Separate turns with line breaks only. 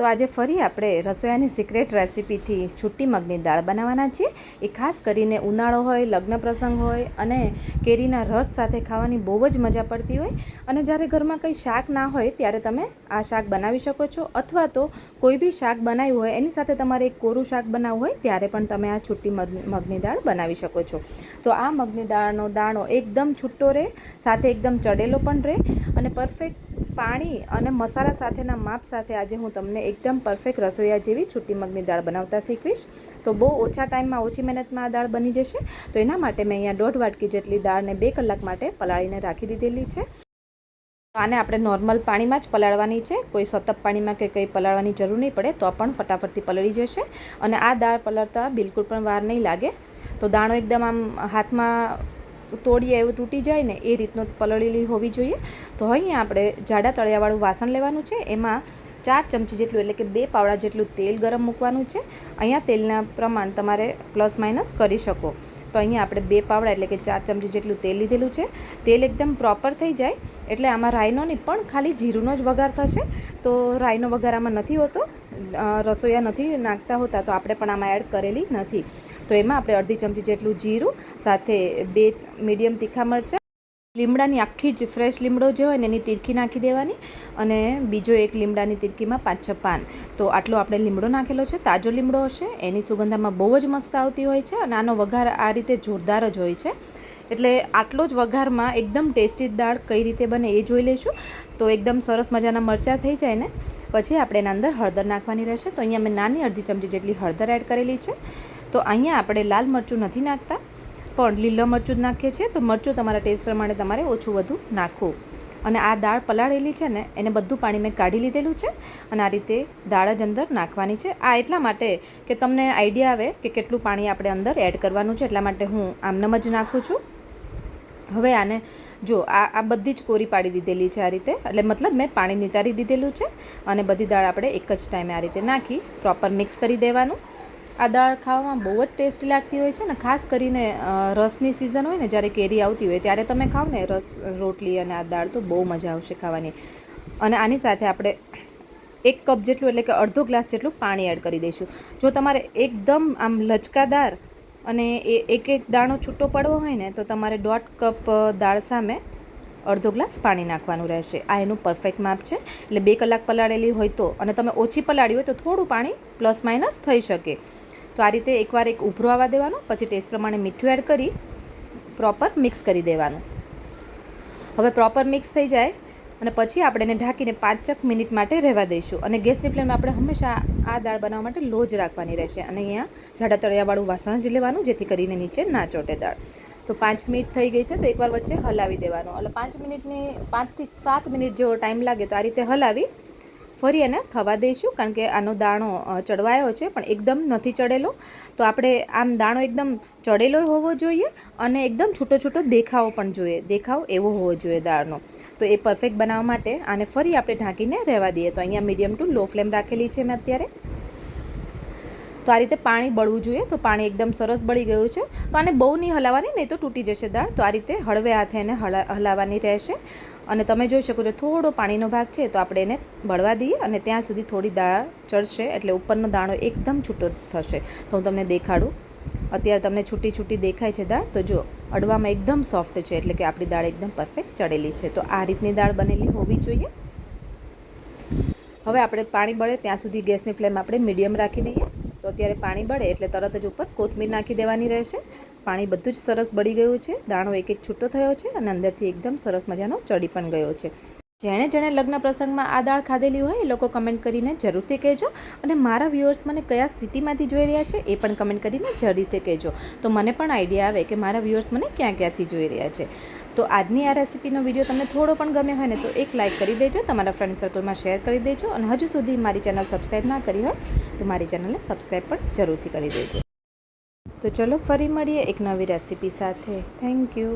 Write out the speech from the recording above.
તો આજે ફરી આપણે રસોઈયાની સિક્રેટ રેસીપીથી છૂટી મગની દાળ બનાવવાના છીએ. એ ખાસ કરીને ઉનાળો હોય, લગ્ન પ્રસંગ હોય અને કેરીના રસ સાથે ખાવાની બહુ જ મજા પડતી હોય. અને જ્યારે ઘરમાં કંઈ શાક ના હોય ત્યારે તમે આ શાક બનાવી શકો છો. અથવા તો કોઈ બી શાક બનાવ્યું હોય, એની સાથે તમારે એક કોરું શાક બનાવવું હોય, ત્યારે પણ તમે આ છૂટી મગની દાળ બનાવી શકો છો. તો આ મગની દાળનો દાણો એકદમ છૂટો રહે, સાથે એકદમ ચડેલો પણ રહે અને પરફેક્ટ પાણી અને મસાલા સાથેના માપ સાથે આજે હું તમને એકદમ પરફેક્ટ રસોઈયા જેવી છૂટી મગની દાળ બનાવતા શીખવીશ. તો બહુ ઓછા ટાઈમમાં, ઓછી મહેનતમાં આ દાળ બની જશે. તો એના માટે મેં અહીંયા દોઢ વાટકી જેટલી દાળને બે કલાક માટે પલાળીને રાખી દીધેલી છે. આને આપણે નોર્મલ પાણીમાં જ પલાળવાની છે. કોઈ સતત પાણીમાં કે કંઈ પલાળવાની જરૂર નહીં પડે, તો પણ ફટાફટથી પલળી જશે. અને આ દાળ પલળતા બિલકુલ પણ વાર નહીં લાગે. તો દાણો એકદમ આમ હાથમાં તોડીએ એવું તૂટી જાય ને એ રીતનો પલળેલી હોવી જોઈએ. તો અહીંયા આપણે જાડા તળિયાવાળું વાસણ લેવાનું છે. એમાં ચાર ચમચી જેટલું, એટલે કે બે પાવડા જેટલું તેલ ગરમ મૂકવાનું છે. અહીંયા તેલના પ્રમાણ તમારે પ્લસ માઇનસ કરી શકો. તો અહીંયા આપણે બે પાવડા, એટલે કે ચાર ચમચી જેટલું તેલ લીધેલું છે. તેલ એકદમ પ્રોપર થઈ જાય, એટલે આમાં રાઈનો નહીં પણ ખાલી જીરુંનો જ વઘાર થશે. તો રાઈનો વઘાર આમાં નથી હોતો. રસોઈયા નથી નાખતા હોતા, તો આપણે પણ આમાં એડ કરેલી નથી. તો એમાં આપણે અડધી ચમચી જેટલું જીરું, સાથે બે મીડિયમ તીખા મરચાં, લીમડાની આખી જ ફ્રેશ લીમડો જે હોય ને એની તીરખી નાખી દેવાની અને બીજો એક લીમડાની તીરખીમાં પાંચ છ પાન. તો આટલો આપણે લીમડો નાખેલો છે, તાજો લીમડો હશે, એની સુગંધામાં બહુ જ મસ્ત આવતી હોય છે અને આનો વઘાર આ રીતે જોરદાર જ હોય છે. એટલે આટલો જ વઘારમાં એકદમ ટેસ્ટી દાળ કઈ રીતે બને એ જોઈ લઈશું. તો એકદમ સરસ મજાના મરચાં થઈ જાય ને, પછી આપણે એના અંદર હળદર નાખવાની રહેશે. તો અહીંયા મેં નાની અડધી ચમચી જેટલી હળદર એડ કરેલી છે. તો અહીંયા આપણે લાલ મરચું નથી નાખતા, પણ લીલો મરચું જ નાખીએ છીએ. તો મરચું તમારા ટેસ્ટ પ્રમાણે તમારે ઓછું વધુ નાખવું. અને આ દાળ પલાળેલી છે ને, એને બધું પાણી મેં કાઢી લીધેલું છે અને આ રીતે દાળ જ અંદર નાખવાની છે. આ એટલા માટે કે તમને આઈડિયા આવે કે કેટલું પાણી આપણે અંદર એડ કરવાનું છે, એટલા માટે હું આમનામ જ નાખું છું. હવે આને જો આ આ બધી જ કોરી પાડી દીધેલી છે આ રીતે. એટલે મતલબ મેં પાણી નિતારી દીધેલું છે અને બધી દાળ આપણે એક જ ટાઈમે આ રીતે નાખી, પ્રોપર મિક્સ કરી દેવાનું. આ દાળ ખાવામાં બહુ જ ટેસ્ટી લાગતી હોય છે ને, ખાસ કરીને રસની સિઝન હોય ને, જ્યારે કેરી આવતી હોય ત્યારે તમે ખાવ ને, રસ, રોટલી અને આ દાળ તો બહુ મજા આવશે ખાવાની. અને આની સાથે આપણે એક કપ જેટલું, એટલે કે અડધો ગ્લાસ જેટલું પાણી એડ કરી દઈશું. જો તમારે એકદમ આમ લચકાદાર અને એ એક એક દાણો છૂટો પડવો હોય ને, તો તમારે દોઢ કપ દાળ સામે અડધો ગ્લાસ પાણી નાખવાનું રહેશે. આ એનું પરફેક્ટ માપ છે. એટલે બે કલાક પલાળેલી હોય તો, અને તમે ઓછી પલાળી હોય તો થોડું પાણી પ્લસ માઇનસ થઈ શકે. તો આ રીતે એકવાર એક ઉભરો આવવા દેવાનો, પછી ટેસ્ટ પ્રમાણે મીઠું એડ કરી પ્રોપર મિક્સ કરી દેવાનું. હવે પ્રોપર મિક્સ થઈ જાય અને પછી આપણે એને ઢાંકીને પાંચક મિનિટ માટે રહેવા દઈશું. અને ગેસની ફ્લેમ આપણે હંમેશા આ દાળ બનાવવા માટે લો જ રાખવાની રહેશે. અને અહીંયા જાડા તળિયાવાળું વાસણ જ લેવાનું, જેથી કરીને નીચે ના ચોટે દાળ. તો પાંચ મિનિટ થઈ ગઈ છે, તો એકવાર વચ્ચે હલાવી દેવાનું. એટલે પાંચ મિનિટની પાંચથી સાત મિનિટ જેવો ટાઈમ લાગે તો આ રીતે હલાવી ફરી એને થવા દઈશું, કારણ કે આનો દાણો ચડવાયો છે, પણ એકદમ નથી ચડેલો. તો આપણે આમ દાણો એકદમ ચડેલો હોવો જોઈએ અને એકદમ છૂટો છૂટો દેખાવો પણ જોઈએ. દેખાવ એવો હોવો જોઈએ દાળનો તો એ પરફેક્ટ બનાવવા માટે આને ફરી આપણે ઢાંકીને રહેવા દઈએ. તો અહીંયા મીડિયમ ટુ લો ફ્લેમ રાખેલી છે મેં અત્યારે. તો આ રીતે પાણી બળવું જોઈએ. તો પાણી એકદમ સરસ બળી ગયું છે. તો આને બહુ નહીં હલાવવાની, નહીં તો તૂટી જશે દાળ. તો આ રીતે હળવે હાથે એને હલાવવાની રહેશે. અને તમે જોઈ શકો છો થોડો પાણીનો ભાગ છે, તો આપણે એને બળવા દઈએ અને ત્યાં સુધી થોડી દાળ ચડશે એટલે ઉપરનો દાણો એકદમ છૂટો થશે. તો હું તમને દેખાડું. અત્યારે તમને છૂટી છૂટી દેખાય છે દાળ. તો જો, અડવામાં એકદમ સોફ્ટ છે, એટલે કે આપણી દાળ એકદમ પરફેક્ટ ચડેલી છે. તો આ રીતની દાળ બનેલી હોવી જોઈએ. હવે આપણે પાણી બળે ત્યાં સુધી ગેસની ફ્લેમ આપણે મીડિયમ રાખી દઈએ. તો અત્યારે પાણી બળે એટલે તરત જ ઉપર કોથમીર નાખી દેવાની રહેશે. પાણી બધું જ સરસ બળી ગયું છે. દાણો એક એક છૂટો થયો છે અને અંદરથી એકદમ સરસ મજાનો ચડી પણ ગયો છે. જેણે જેણે લગ્ન પ્રસંગમાં આ દાળ ખાધેલી હોય એ લોકો કમેન્ટ કરીને જરૂરથી કહેજો અને મારા વ્યુઅર્સ મને કયા સિટીમાંથી જોઈ રહ્યા છે એ પણ કમેન્ટ કરીને જરૂરથી કહેજો. તો મને પણ આઈડિયા આવે કે મારા વ્યુઅર્સ મને ક્યાં ક્યાંથી જોઈ રહ્યા છે. તો આજની આ રેસીપીનો વીડિયો તમને થોડો પણ ગમે હોય ને તો એક લાઇક કરી દેજો, તમારા ફ્રેન્ડ સર્કલમાં શેર કરી દેજો અને હજુ સુધી મારી ચેનલ સબસ્ક્રાઈબ ના કરી હોય તો મારી ચેનલને સબસ્ક્રાઈબ પણ જરૂરથી કરી દેજો. તો ચલો ફરી મળીએ એક નવી રેસીપી સાથે. Thank you